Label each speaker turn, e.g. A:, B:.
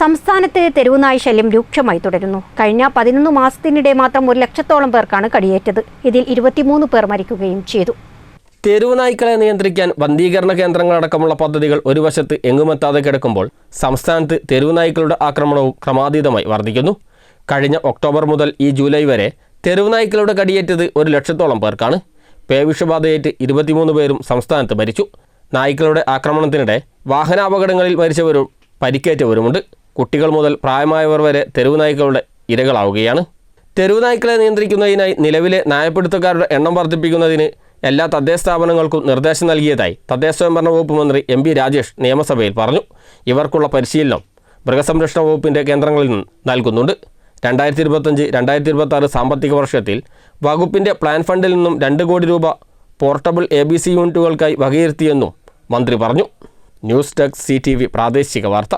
A: സംസ്ഥാനത്ത് തെരുവുനായ് ശല്യം രൂക്ഷമായി തുടരുന്നു. കഴിഞ്ഞ പതിനൊന്ന് മാസത്തിനിടെ മാത്രം ഒരു ലക്ഷത്തോളം പേർക്കാണ് കടിയേറ്റത്. ഇതിൽ ഇരുപത്തിമൂന്ന് പേർ മരിക്കുകയും ചെയ്തു.
B: തെരുവുനായ്ക്കളെ നിയന്ത്രിക്കാൻ വന്ധീകരണ കേന്ദ്രങ്ങളടക്കമുള്ള പദ്ധതികൾ ഒരു വശത്ത് എങ്ങുമെത്താതെ കിടക്കുമ്പോൾ സംസ്ഥാനത്ത് തെരുവുനായ്ക്കളുടെ ആക്രമണവും ക്രമാതീതമായി വർദ്ധിക്കുന്നു. കഴിഞ്ഞ ഒക്ടോബർ മുതൽ ഈ ജൂലൈ വരെ തെരുവുനായ്ക്കളുടെ കടിയേറ്റത് ഒരു ലക്ഷത്തോളം പേർക്കാണ്. പേവിഷബാധയേറ്റ് ഇരുപത്തിമൂന്ന് പേരും സംസ്ഥാനത്ത് മരിച്ചു. നായ്ക്കളുടെ ആക്രമണത്തിനിടെ വാഹനാപകടങ്ങളിൽ മരിച്ചവരും പരിക്കേറ്റവരുമുണ്ട്. കുട്ടികൾ മുതൽ പ്രായമായവർ വരെ തെരുവ് നായ്ക്കളുടെ ഇരകളാവുകയാണ്. തെരുവ് നായ്ക്കളെ നിയന്ത്രിക്കുന്നതിനായി നിലവിലെ നായപ്പിടുത്തക്കാരുടെ എണ്ണം വർദ്ധിപ്പിക്കുന്നതിന് എല്ലാ തദ്ദേശ സ്ഥാപനങ്ങൾക്കും നിർദ്ദേശം നൽകിയതായി തദ്ദേശ സ്വയംഭരണ വകുപ്പ് മന്ത്രി എം പി രാജേഷ് നിയമസഭയിൽ പറഞ്ഞു. ഇവർക്കുള്ള പരിശീലനം മൃഗസംരക്ഷണ വകുപ്പിന്റെ കേന്ദ്രങ്ങളിൽ നിന്ന് നൽകുന്നുണ്ട്. രണ്ടായിരത്തി ഇരുപത്തഞ്ച് രണ്ടായിരത്തി ഇരുപത്തി ആറ് സാമ്പത്തിക വർഷത്തിൽ വകുപ്പിന്റെ പ്ലാൻ ഫണ്ടിൽ നിന്നും രണ്ട് കോടി രൂപ പോർട്ടബിൾ എ ബി സി യൂണിറ്റുകൾക്കായി വകയിരുത്തിയെന്നും മന്ത്രി പറഞ്ഞു. News desk C T V പ്രാദേശിക വാർത്ത.